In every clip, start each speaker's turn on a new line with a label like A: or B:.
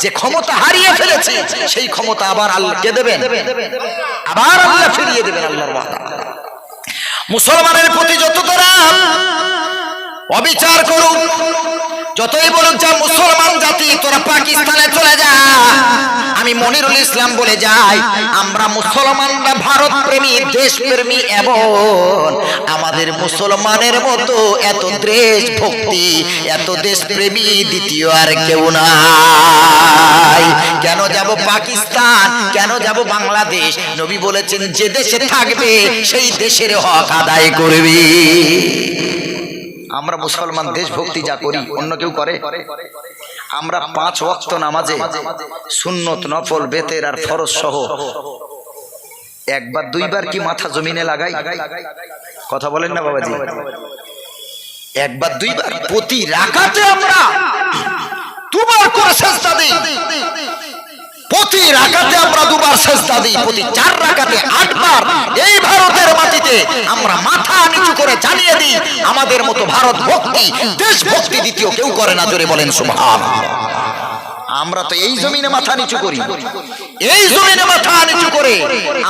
A: যে ক্ষমতা হারিয়ে ফেলেছে, সেই ক্ষমতা আবার আল্লাহকে দেবেন? আবার মুসলমানের প্রতি যত অবিচার করুক যতই বলুক যা মুসলমান জাতি, তোরা পাকিস্তানে চলে যা। আমি মনিরুল ইসলাম বলে যাই, আমরা মুসলমানরা ভারত প্রেমী দেশ প্রেমী এবং আমাদের মুসলমানের মতো এত দেশ ভক্তি এত দেশ প্রেমী দ্বিতীয় আর কেউ নাই। কেন যাব পাকিস্তান? কেন যাব বাংলাদেশ? নবী বলেছেন, যে দেশে থাকবে, সেই দেশের হক আদায় করবে। আমরা মুসলমান দেশভক্তি যা করি অন্য কেউ করে। আমরা পাঁচ ওয়াক্ত নামাজে সুন্নত নফল বেতের আর ফরজ সহ একবার দুইবার কি মাথা জমিনে লাগাই? কথা বলেন না বাবাজি। একবার দুইবার প্রতি রাকাতে আমরা দুবার করে চেষ্টা দিই। প্রতি রাকাতে আমরা দুবার সেজদা দিই, প্রতি চার রাকাতে আটবার। এই ভারতের মাটিতে আমরা মাথা নিচু করে জানিয়ে দিই। আমাদের মতো ভারত ভক্তি, দেশ ভক্তি দ্বিতীয় কেউ করে না, জোরে বলেন সুবহান আমরা তো এই জমিনে মাথা নিচু করি। এই জমিনে মাথা নিচু করে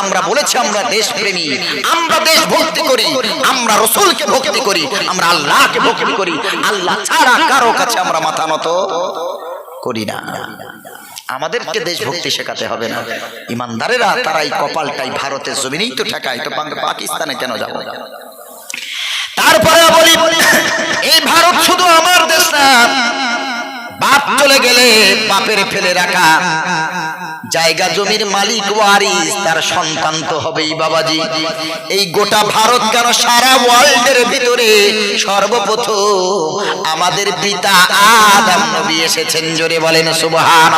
A: আমরা বলেছি, আমরা দেশ প্রেমী আমরা দেশ ভক্তি করি, আমরা রসুলকে ভক্তি করি, আমরা আল্লাহকে ভক্তি করি। আল্লাহ ছাড়া কারও কাছে আমরা মাথা নত করি না। আমাদেরকে দেশভক্তি শেখাতে হবে না। ইমানদারেরা তারা এই কপালটাই ভারতের জমিনেই তো ঠেকায় তো পাকিস্তানে কেন যাব? তারপরে বলি এই ভারত শুধু আমার দেশ না। চলে গেলে বাপের ফেলে রাখা। জায়গা জমির মালিক ওয়ারিস, তার সন্তান তো হবেই বাবাজি। এই গোটা ভারত কেন সারা ওয়ার্ল্ডের ভিতরে সর্বপ্রথম আমাদের পিতা আদম নবী এসেছেন জোরে বলেন সুবহান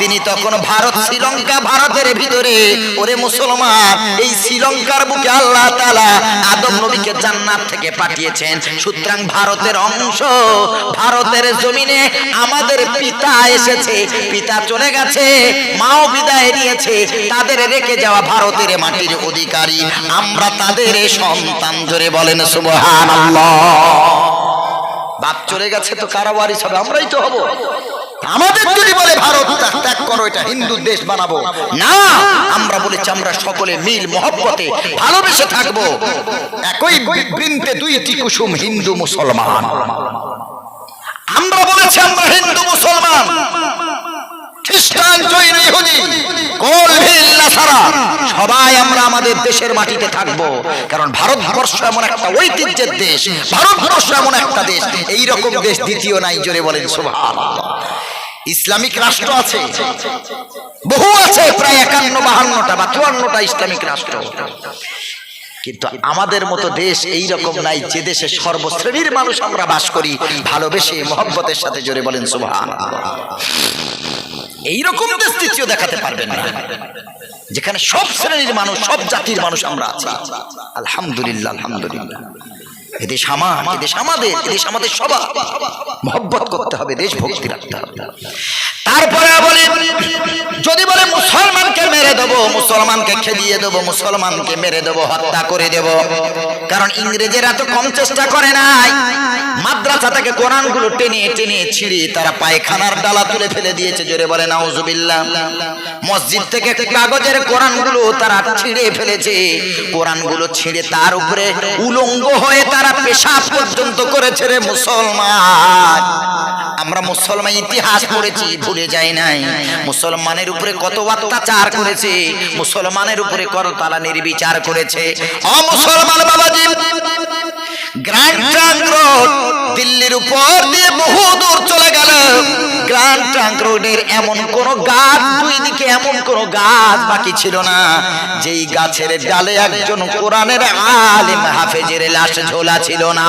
A: তিনি তখন ভারত, শ্রীলঙ্কা ভারতের ভিতরে। ওরে মুসলমান, এই শ্রীলঙ্কার বুকে আল্লাহ তাআলা আদম নবীকে জান্নাত থেকে পাঠিয়েছেন। সুতরাং ভারতের অংশ, ভারতের জমিনে আমাদের পিতা এসেছে, পিতা চলে গেছে, মাও বিদায় নিয়েছে, তাদের রেখে যাওয়া ভারতের মাটির অধিকারী। আমরা তাদের সন্তান ধরে বলেন সুবহান বাপ চলে গেছে তো কারাবারি হবে? আমরাই তো হব। আমাদের যদি বলে, ভারত ত্যাগ করো, এটা হিন্দু দেশ বানাবো। না, আমরা বলেছি, আমরা সকলে মিল, মহব্বতে ভালোবেসে থাকব। একই বৃন্তে দুইটি কুসুম হিন্দু মুসলমান। আমরা বলেছি, আমরা হিন্দু মুসলমান। খ্রিস্টান, জৈন, ইহুদি সবাই আমরা আমাদের দেশের মাটিতে থাকব। কারণ ভারতবর্ষ এমন একটা ঐতিহ্যের দেশ, ভারতবর্ষ এমন একটা দেশ এই রকম দেশ দ্বিতীয় নাই, জোরে বলেন, সুবহানাল্লাহ। ইসলামিক রাষ্ট্র আছে, বহু আছে, প্রায় একান্ন, বাহান্নটা বা চুয়ান্নটা ইসলামিক রাষ্ট্র। কিন্তু আমাদের মতো দেশ এই রকম নাই যে দেশে সর্বশ্রেণীর মানুষ আমরা বাস করি, ভালোবেসে মহব্বতের সাথে জোরে বলেন সুবহান এইরকম দেশ দ্বিতীয় দেখাতে পারবেন না। যেখানে সব শ্রেণির মানুষ, সব জাতির মানুষ আমরা আছি। আলহামদুলিল্লাহ আলহামদুলিল্লাহ। এদেশ আমার এদেশ আমাদের এদেশ আমাদের সবার। মহব্বত করতে হবে দেশ ভক্তি রাখতে হবে। তারপরে বলি দেবো, মুসলমানকে খেদিয়ে দেবো, মুসলমানকে মেরে দেবো, হত্যা করে দেব। কারণ ইংরেজেরা তো কম চেষ্টা করে নাই। মাদ্রাসা থেকে কোরআনগুলো টেনে টেনে ছিঁড়ে তারা পায়খানার ডালা তুলে ফেলে দিয়েছে, জোরে বলে, নাউজুবিল্লাহ। মসজিদ থেকে কাগজের কোরআনগুলো তারা ছিঁড়ে ফেলেছে। কোরআনগুলো ছিঁড়ে তার উপরে উলঙ্গ হয়ে তারা পেশাব পর্যন্ত করেছে রে মুসলমান। আমরা মুসলমান ইতিহাস পড়েছি, ভুলে যাই নাই। মুসলমানের উপরে কত অত্যাচার করেছে, মুসলমানের উপরে কত তালা নির্বিচার করেছে। অ মুসলমান বাবাজি গ্র্যান্ড ট্রাঙ্ক রোড দিল্লির উপর দিয়ে বহু দূর চলে গেল। গ্র্যান্ড ট্রাঙ্ক রোডের এমন কোন গাছ দুই দিকে এমন কোন গাছ বাকি ছিল না। যেই গাছের ডালে একজন কোরআনের আলেম হাফেজের লাশ ঝোলা ছিল না।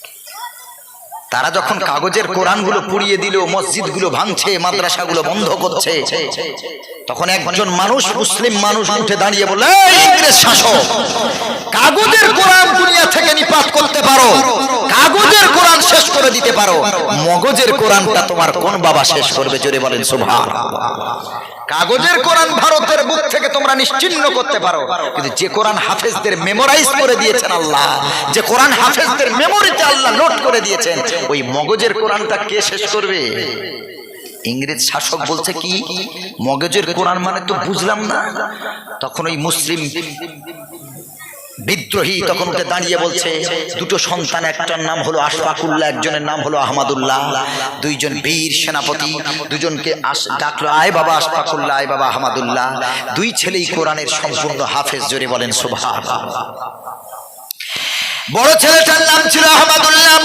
A: তারা যখন কাগজের কোরআনগুলো পুড়িয়ে দিল মসজিদগুলো ভাঙছে মাদ্রাসাগুলো বন্ধ করছে। তখন একজন মানুষ মুসলিম মানুষ উঠে দাঁড়িয়ে বলে ইংরেজ শাসক কাগজের কোরআন দুনিয়া থেকে নিপাত করতে পারো কাগজের কোরআন শেষ করে দিতে পারো মগজের কোরআনটা তোমার কোন বাবা শেষ করবে? জোরে বলেন সুভান কাগজের কোরআন ভারতের বুক থেকে তোমরা নিশ্চিন্ন করতে পারো। কিন্তু যে কোরআন হাফেজদের মেমোরাইজ করে দিয়েছেন আল্লাহ, যে কোরআন হাফেজদের মেমোরিতে আল্লাহ নোট করে দিয়েছেন, ওই মগজের কোরআনটা কে শেষ করবে? ইংরেজ শাসক বলছে কি, মগজের কোরআন মানে তো বুঝলাম না। তখন ওই মুসলিম বিদ্রোহী তখন উঠে দাঁড়িয়ে বলছে, দুটো সন্তান, একটার নাম হলো আশফাকুল্লাহ, একজনের নাম হলো আহমদুল্লাহ। দুইজন বীর সেনাপতি, দুজনকে ডাকলো, আয় বাবা আশফাকুল্লাহ, আয় বাবা আহমদুল্লাহ। দুই ছেলেই কোরআনের সম্পূর্ণ হাফেজ, জোরে বলেন সুভাষ বড় ছেলেটার নাম ছিল আহমদুল্লাহ,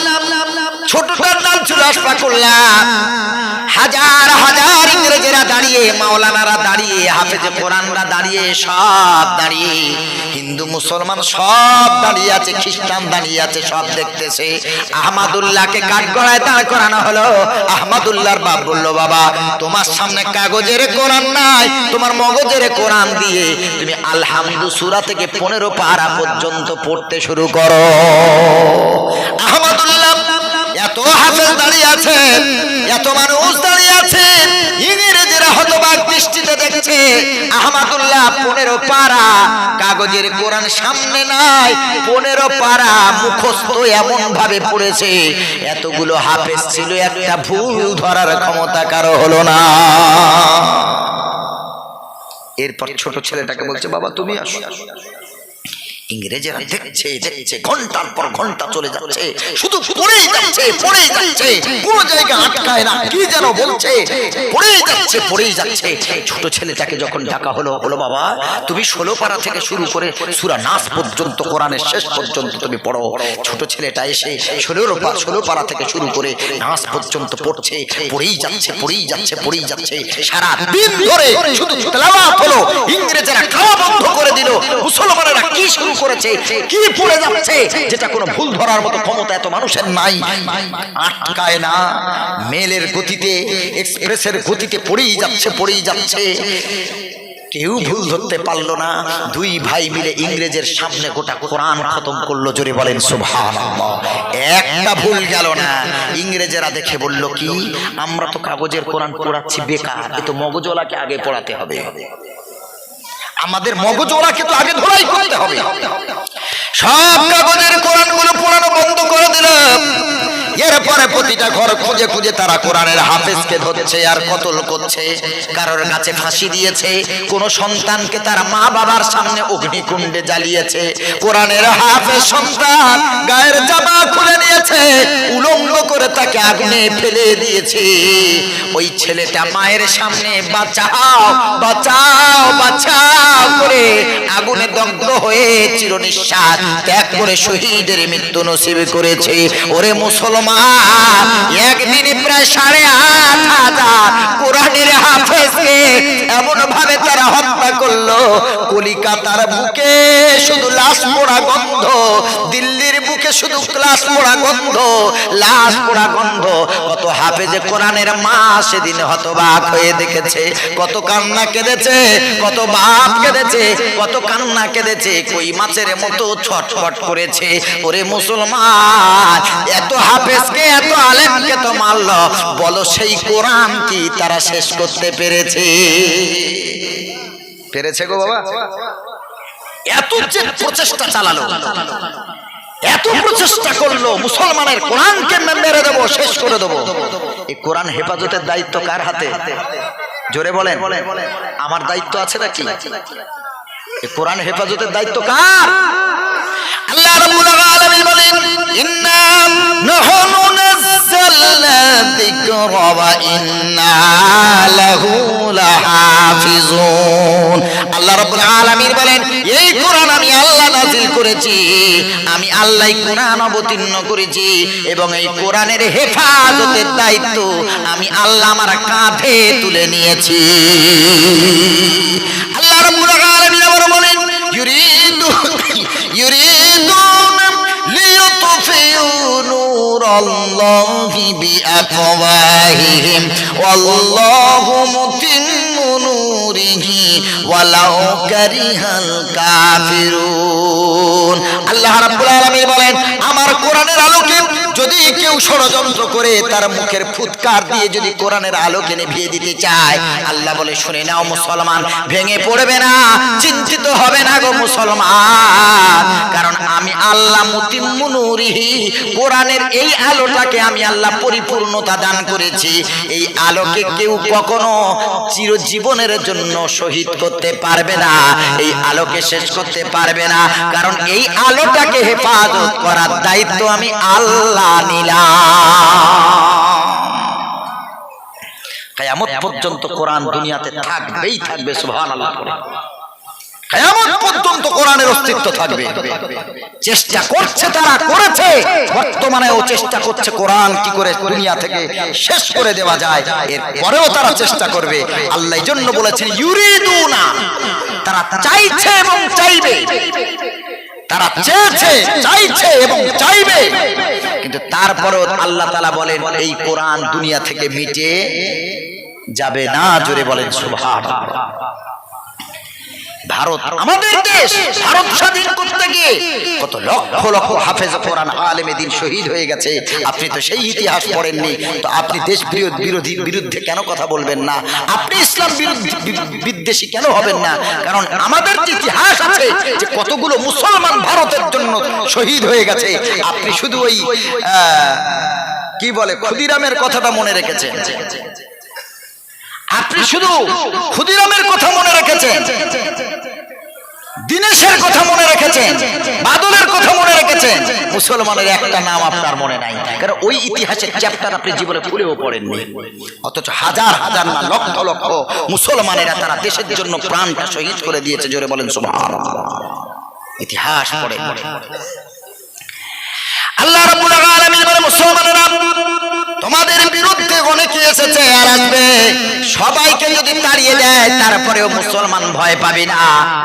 A: ছোটটার নাম ছিল আশফাকুল্লাহ। হাজার হাজার ইংরেজেরা দাঁড়িয়ে, মাওলানারা দাঁড়িয়ে, হাফেজে কোরআনরা দাঁড়িয়ে সব দাঁড়িয়ে, হিন্দু মুসলমান সব দাঁড়িয়ে আছে, খ্রিস্টান দাঁড়িয়ে আছে, সব দেখতেছে। আহমদুল্লাহকে কাঠগড়ায় দাঁড় করানো হলো। আহমদুল্লাহর বাপ বলল, বাবা, তোমার সামনে কাগজের কোরআন নাই, তোমার মগজের কোরআন দিয়ে তুমি আলহামদু সুরা থেকে পনেরো পারা পর্যন্ত পড়তে শুরু করো। আহমদুল্লাহ এত হাফেজ দাঁড়িয়ে আছেন এত মানুষ দাঁড়িয়ে আছেন ইংরেজেরা হতবাক দৃষ্টিতে দেখছে, আহমদুল্লাহ পনেরো পারা, কাগজের কোরআন সামনে নাই, পনেরো পারা মুখস্থ এমন ভাবে পড়েছে, এতগুলো হাফেজ ছিল, একটা ভুল ধরার ক্ষমতা কারও হলো না। এরপর ছোট ছেলেটাকে বলছে, বাবা, তুমি আসো। ইংরেজেরা দেখছে দেখছে ঘণ্টার পর ঘণ্টা চলে যাচ্ছে। শুধু পড়েই যাচ্ছে পড়েই যাচ্ছে। কোন জায়গা আটকায় না কি যেন বলছে? পড়েই যাচ্ছে পড়েই যাচ্ছে। ছোট ছেলেটাকে যখন ডাকা হলো বলো বাবা তুমি ষোলো পারা থেকে শুরু করে সুরা নাস পর্যন্ত কোরআনের শেষ পর্যন্ত তুমি পড়ো। ছোট ছেলেটা এসে ষোলো পা ষোলো পারা থেকে শুরু করে নাস পর্যন্ত পড়ছে। পড়েই যাচ্ছে পড়েই যাচ্ছে পড়েই যাচ্ছে। সারা দিন ধরে শুধু তেলাওয়াত হলো। ইংরেজেরা খাওয়া বন্ধ করে দিল। মুসলমানেরা কি শুরু করেছে? কি পড়ে যাচ্ছে? যেটা কোনো ভুল ধরার মতো ক্ষমতা এত মানুষের নাই। আটকায় না। মেলের গতিতে, এক্সপ্রেসের গতিতে পড়েই যাচ্ছে পড়েই যাচ্ছে। কেউ ভুল ধরতে পারল না। দুই ভাই মিলে ইংরেজের সামনে গোটা কোরআন খতম করল, জোরে বলেন, সুবহানাল্লাহ। একটা ভুল গেল না। ইংরেজেরা দেখে বলল, কি? আমরা তো কাগজের কোরআন পড়াচ্ছি বেকার। এ তো মগজওয়ালাকে আগে পড়াতে হবে। আমাদের মগজ ওরাকে তো আগে ধরাই করতে হবে। সব কাগজের কোরআনগুলো পড়ানো বন্ধ করে দিল এরপরে প্রতিটা ঘর খুঁজে খুঁজে তারা কোরআনের হাফেজকে ধরছে আর কতল করছে। কারোর কাছে ফাঁসি দিয়েছে, কোন সন্তানকে তার মা বাবার সামনে অগ্নিকুণ্ডে জ্বালিয়েছে। কোরআনের হাফেজ সন্তান গায়ের জামা খুলে নিয়েছে করে তাকে আগুনে ফেলে দিয়েছে। ওই ছেলেটা মায়ের সামনে, বাঁচাও বাঁচাও বাঁচাও করে আগুনে দগ্ধ হয়ে চিরনিঃশ্বাস ত্যাগ করে শহীদের মৃত্যু নসিব করেছে। ওরে মুসলমান, একদিনে প্রায় সাড়ে আট হাজার কোরআনের হাফেজকে এমন ভাবে তারা হত্যা করল। কলিকাতার বুকে শুধু লাশ পোড়া গন্ধ বুকে শুধু লাশ পোড়া গন্ধ লাশ পোড়া গন্ধ। কত হাফেজে কোরআনের মা সেদিন হতবাক হয়ে দেখেছে। কত কান্না কেঁদেছে কত বাপ কেঁদেছে কত কান্না কেঁদেছে। কই মাছের মতো ছটফট করেছে। ওরে মুসলমান এত হাফেজকে এত আলেমকে তো মারল। বলো সেই কোরআন কি তারা শেষ করতে পেরেছে? পেরেছে গো বাবা। এত যে প্রচেষ্টা চালালো। এত প্রচেষ্টা করল, মুসলমানের কোরআনকে মেরে দেবো, শেষ করে দেবো। এই কোরআন হেফাজতের দায়িত্ব কার হাতে? জোরে বলেন। আমার দায়িত্ব আছে নাকি? এই কোরআন হেফাজতের দায়িত্ব কার? আল্লাহ রাব্বুল আলামিন বলেন, ইন্না নাহনু নাযালনা যিকরা ওয়া ইন্না লাহু লাহাফিজুন। আল্লাহ রাব্বুল আলামিন বলেন, এই করেছি, আমি আল্লাহ কোরআন অবতীর্ণ করেছি এবং এই কোরআনের হেফাজতের দায়িত্ব আমি আল্লাহ আমার কাঁধে তুলে নিয়েছি। আল্লাহ রব্বুল আমার বলেন, ইউরিদু ইউরিদুন লিয়ুতফিউ নূরাল্লাহি বিআফওয়াহিহিম। ওয়াল্লাহু মুতি ওয়ালাউ কারিহাল কাফিরুন। আল্লাহ রাব্বুল আলামিন বলেন আমার কোরআনের আলোকে যদি কেউ ষড়যন্ত্র করে তার মুখের ফুৎকার দিয়ে যদি কোরআনের আলোকে নিভিয়ে দিতে চায়, আল্লাহ বলে, শুনে নাও মুসলমান, ভেঙে পড়বে না, চিন্তিত হবে না গো মুসলমান। কারণ আমি আল্লাহ মুতিম্মু নূরিহি, কোরআনের এই আলোটাকে আমি আল্লাহ পরিপূর্ণতা দান করেছি। এই আলোকে কেউ কখনো চিরজীবনের জন্য শহীদ করতে পারবে না, এই আলোকে শেষ করতে পারবে না। কারণ এই আলোটাকে হেফাজত করার দায়িত্ব আমি আল্লাহ নিলাম কায়ামত পর্যন্ত কোরআন দুনিয়াতে থাকবেই থাকবে সুবহানাল্লাহ কায়ামত পর্যন্ত কোরআনের অস্তিত্ব থাকবে। চেষ্টা করছে তারা করেছে বর্তমানেও চেষ্টা করছে কোরআন কি করে দুনিয়া থেকে শেষ করে দেওয়া যায় এর পরেও তারা চেষ্টা করবে। আল্লাহ জন্য বলেছেন ইউরিদুনা। তারা চাইছে এবং চাইবে। তারা চেয়েছে, চাইছে এবং চাইবে। কিন্তু তারপরও আল্লাহ তালা বলেন, এই কোরআন দুনিয়া থেকে মিটে যাবে না, জোরে বলেন সুভাষ ভারত আমাদের দেশ ভারত স্বাধীন করতে গিয়ে কত লক্ষ লক্ষ হাফেজ কোরআন আলেমে দিন শহীদ হয়ে গেছে। আপনি তো সেই ইতিহাস পড়েননি। তো আপনি দেশ বিরোধী বিরোধী বিরুদ্ধে কেন কথা বলবেন না? আপনি ইসলাম বিদ্বেষী কেন হবেন না? কারণ আমাদের যে ইতিহাস আছে যে কতগুলো মুসলমান ভারতের জন্য শহীদ হয়ে গেছে আপনি শুধু ওই কি বলে ক্ষুদিরামের কথাটা মনে রেখেছেন। আপনি শুধু ক্ষুদিরামের কথা মনে রেখেছেন। দিনেশের কথা মনে রেখেছেন, বাদলের কথা মনে রেখেছেন, মুসলমানের একটা নাম আপনার মনে নাই। কারণ ওই ইতিহাসের চ্যাপ্টার আপনি জীবনে খুলেও পড়েননি। অথচ হাজার হাজার না, লক্ষ লক্ষ মুসলমানেরা তারা দেশের জন্য প্রাণটা শহীদ করে দিয়েছে, জোরে বলেন সুবহানাল্লাহ। ইতিহাস পড়ে আল্লাহ রাব্বুল আলামিন বলে, মুসলমানেরা তোমাদের বিরুদ্ধে অনেকে এসেছে আর আসবে। সবাইকে যদি তাড়িয়ে দেয়, তারপরেও মুসলমান ভয় পাবি না।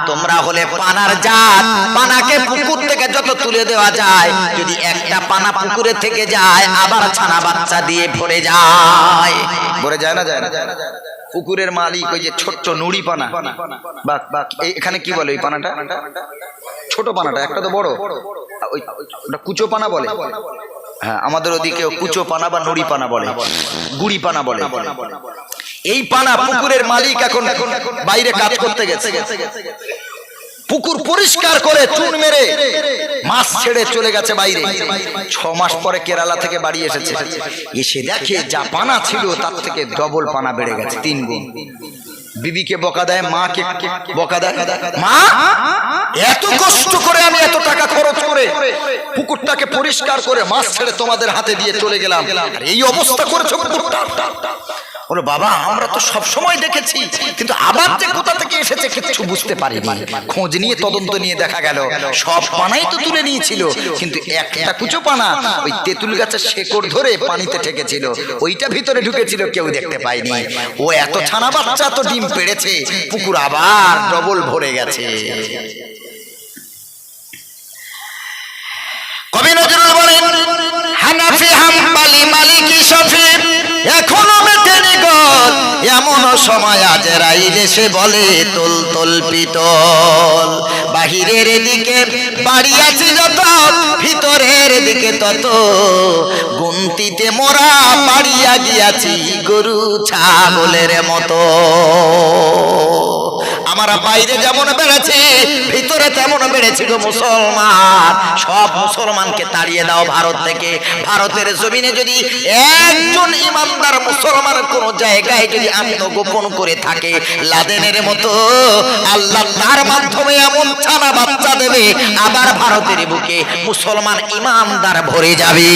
A: তোমরা হলে পানার জাত। পানাকে পুকুর থেকে যত তুলে দেওয়া যায়, যদি একটা পানা পুকুরে থেকে যায়, আবার ছানা বাচ্চা দিয়ে ভরে যায়। ভরে যায় না যায় না পুকুরের মালিক ওই যে ছোট্ট নুড়ি পানা। বা বা এই- এখানে কি বলে ওই পানাটা? ছোট পানাটা, একটা তো বড়। ওই ওটা কুচো পানা বলে। হ্যাঁ আমাদের ওদিকে কুচো পানা বা নুড়ি পানা বলে। গুড়ি পানা বলে। এই পানা পুকুরের মালিক এখন বাইরে কাজ করতে গেছে। পুকুর পরিষ্কার করে চুন মেরে মাছ ছেড়ে চলে গেছে বাইরে। ছ মাস পরে কেরালা থেকে বাড়ি এসেছে। এসে দেখে যা পানা ছিল তার থেকে ডবল পানা বেড়ে গেছে, তিন গুণ। বিবিকে বকা দেয়, মাকে বকা দেয়, মা, এত কষ্ট করে আমি এত টাকা খরচ করে পুকুরটাকে পরিষ্কার করে মাছ ছেড়ে তোমাদের হাতে দিয়ে চলে গেলাম। এই অবস্থা করেছ পুকুরটা। বলে, বাবা, আমরা তো সব সময় দেখেছি, কিন্তু আবার যে কোথা থেকে এসেছে কিছু বুঝতে পারিনি। খোঁজ নিয়ে তদন্ত নিয়ে দেখা গেল, সব পানাই তো তুলে নিয়েছিল, কিন্তু একটা কুচো পানা ওই তেঁতুল গাছের শেকড় ধরে পানিতে ঠেকেছিল, ওইটা ভিতরে ঢুকেছিল, কেউ দেখতে পায়নি। ও এত ছানা বাচ্চা তো ডিম পেড়েছে, পুকুর আবার ডবল ভরে গেছে। কবি নজরুল বলেন, হানাফি হাম্বালি মালিকি শফি। এখনও মেটেনি গল এমন সময় আজ রাইলে সে বলে, তোল তোল পিতল। বাহিরের দিকে বাড়ি আছে যত, ভিতরের দিকে তত। গুন্তিতে মোরা বাড়িয়া গিয়াছি গরু, ছাগলের মতো। আমরা বাইরে যেমন বেড়েছি, ভিতরে তেমন বেড়েছি গো মুসলমান। সব মুসলমানকে তাড়িয়ে দাও ভারত থেকে। ভারতের জমিনে যদি একজন ইমানদার মুসলমান কোন জায়গায় যদি আত্মগোপন করে থাকে, লাদেনের মতো, আল্লাহ তার মাধ্যমে এমন ছানা বাচ্চা দেবে, আবার ভারতের বুকে মুসলমান ইমানদার ভরে যাবে।